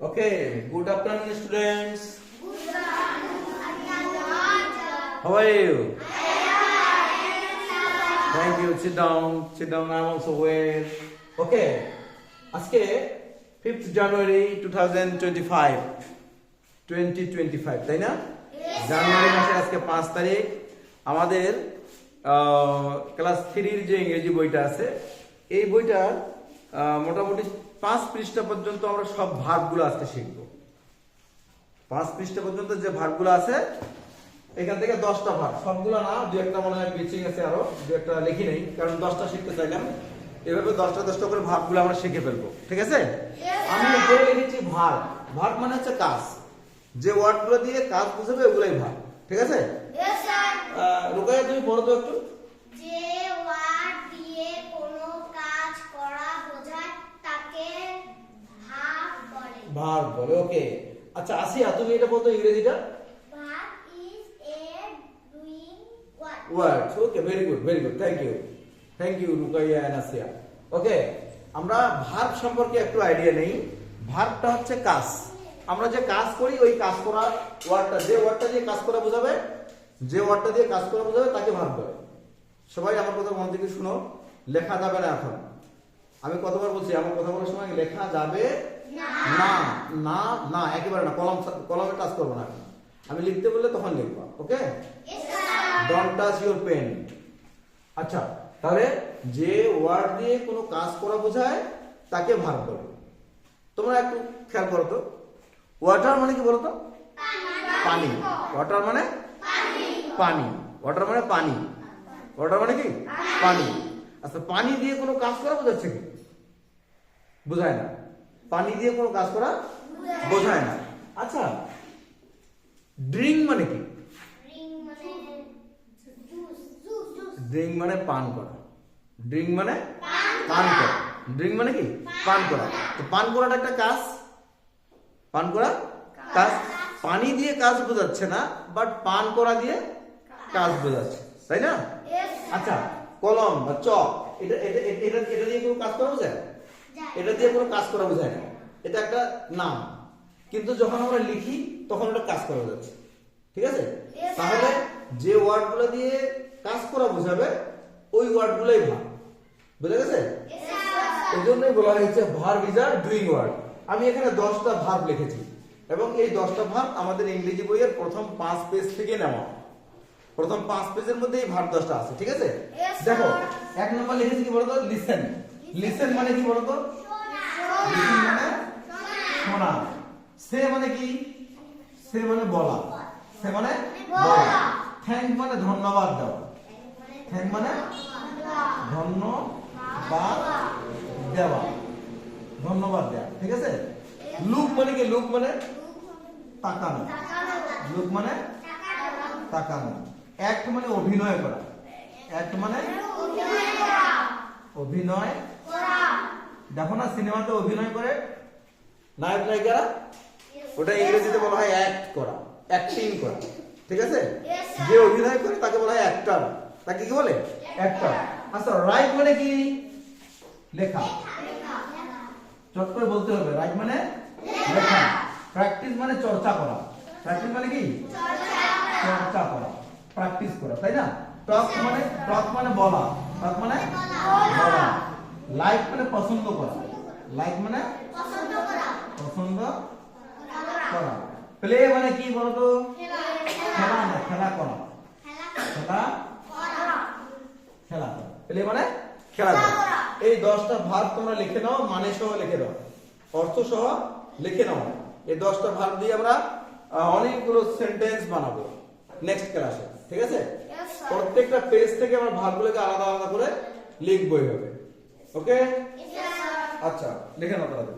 Okay, good afternoon, students. How are you? Thank you. Sit down. Sit down. I'm also well. Okay. আজকে fifth January two thousand twenty five twenty twenty five তাই না জানুয়ারি মাসের আজকে পাঁচ তারিখ আমাদের class থ্রির যে ইংরেজি বইটা আছে এই বইটার মোটামুটি পাঁচ পৃষ্ঠা পর্যন্ত আমরা সব ভাগগুলো আজকে শিখব। পাঁচ পৃষ্ঠা পর্যন্ত যে ভাগগুলো আছে এখান থেকে দশটা ভাগ। সবগুলো না দু একটা মনে হয় পিচিং আছে আরও দু একটা লিখি নেই কারণ দশটা শিখতে চাইলাম এভাবে দশটা দশটা করে ভাগগুলো আমরা শিখে ফেলব। ঠিক আছে? আমি উপরে লিখেছি ভাগ। ভাগ মানে হচ্ছে কাজ। যে ওয়ার্ডগুলো দিয়ে কাজ বুঝাবে ওগুলোই ভাগ। ঠিক আছে? রুকাইয়া তুমি বলো তো একটু যে ওয়ার্ড দিয়ে কোনো কাজ করা বোঝায় তাকে ভাগ ভাগ বলে ওকে। আচ্ছা আসিয়া তুমি এটা বলতো ইংরেজিটা? Word okay very good very good thank you thank you Rukaiya and Asiya okay আমরা ভার্ব সম্পর্কে একটু আইডিয়া নেই। ভার্বটা হচ্ছে কাজ। আমরা যে কাজ করি ওই কাজ করা ওয়ার্ডটা যে ওয়ার্ডটা দিয়ে কাজ করা বোঝাবে যে ওয়ার্ডটা দিয়ে কাজ করা বোঝাবে তাকে ভার্ব বলে। সবাই আমার কথা মন থেকে শুনো লেখা যাবে না এখন। আমি কতবার বলছি? আমার কথা বলার সময় লেখা যাবে না। না না একেবারে না কলম কলমে কাজ করব না আমি লিখতে বললে তখন লিখব okay? Don't touch your pen আচ্ছা তাহলে যে ওয়ার্ড দিয়ে কোনো কাজ করা বোঝায় তাকে ভার বলে। তোমরা একটু খেয়াল করো তো। ওয়াটার মানে কি বলো তো? পানি। ওয়াটার মানে? পানি। ওয়াটার মানে পানি। ওয়াটার মানে কি? পানি। আচ্ছা পানি দিয়ে কোনো কাজ করা বোঝাচ্ছে কি? বোঝায় না। পানি দিয়ে কোনো কাজ করা বোঝায় না। আচ্ছা ড্রিঙ্ক মানে কি? ড্রিঙ্ক মানে পান করা। ড্রিঙ্ক মানে পান করা। ড্রিঙ্ক মানে কি? পান করা। তো পান করাটা একটা কাজ। পান করা কাজ। পানি দিয়ে কাজ বোঝাচ্ছে না বাট পান করা দিয়ে কাজ বোঝাচ্ছে। তাই না? আচ্ছা কলম বা চক এটা এটা এটা এটা এটা দিয়ে কোনো কাজ করা বোঝায়? এটা দিয়ে কোনো কাজ করা বোঝায় না। এটা একটা নাম। কিন্তু যখন আমরা লিখি তখন ওটা কাজ করা যাচ্ছে। ঠিক আছে? তাহলে যে ওয়ার্ডগুলো দিয়ে কাজ করা বোঝাবে ওই ওয়ার্ডগুলোই ভাব বুঝা গেছে? এই জন্যই বলা হয়েছে verb is are doing word আমি এখানে দশটা ভার্ব লিখেছি। এবং এই দশটা ভার্ব আমাদের ইংরেজি বইয়ের প্রথম পাঁচ পেজ থেকে নেওয়া। প্রথম পাঁচ পেজের মধ্যে এই ভার্ব দশটা আছে। ঠিক আছে? দেখো এক নম্বর লিখেছি কি বলতো? লিসেন লিসেন মানে কি বলতো? মানে শোনা। সে মানে কি? সে মানে বলা। সে মানে বলা। থ্যাংক মানে ধন্যবাদ দেওয়া থ্যাংক মানে ধন্যবাদ দেওয়া। ধন্যবাদ দেওয়া ঠিক আছে? লুক মানে কি? লুক মানে তাকানো। লুক মানে তাকানো। অ্যাক্ট মানে অভিনয় করা। অ্যাক্ট মানে অভিনয় দেখো না সিনেমাতে অভিনয় করে নায়ক নায়িকারা? ওটা ইংরেজিতে বলা হয় অ্যাক্ট করা অ্যাক্টিং করা ঠিক আছে? যে অভিনয় করে তাকে বলা হয় অ্যাক্টর তাকে কি বলে? অ্যাক্টর আচ্ছা রাইট মানে কি? লেখা। চট করে বলতে হবে রাইট মানে? লেখা। প্র্যাকটিস মানে চর্চা করা। প্র্যাকটিস মানে কি? চর্চা করা। প্র্যাকটিস করা। তাই না? টক মানে টক মানে বলা। টক মানে বলা। লাইক মানে পছন্দ করা। লাইক মানে পছন্দ করা। প্লে মানে কি বলতো? খেলা। না খেলা করা। খেলা খেলা করা। প্লে মানে খেলা করা। এই দশটা ভাগ তোমরা লিখে নাও মানে সহ লিখে দাও অর্থ সহ লিখে নাও। এই দশটা ভাগ দিয়ে আমরা অনেকগুলো সেন্টেন্স বানাবো নেক্সট ক্লাসে ঠিক আছে? প্রত্যেকটা পেজ থেকে আমরা ভাগগুলোকে আলাদা আলাদা করে লিখব এইভাবে ওকে আচ্ছা লিখে নাও তাহলে।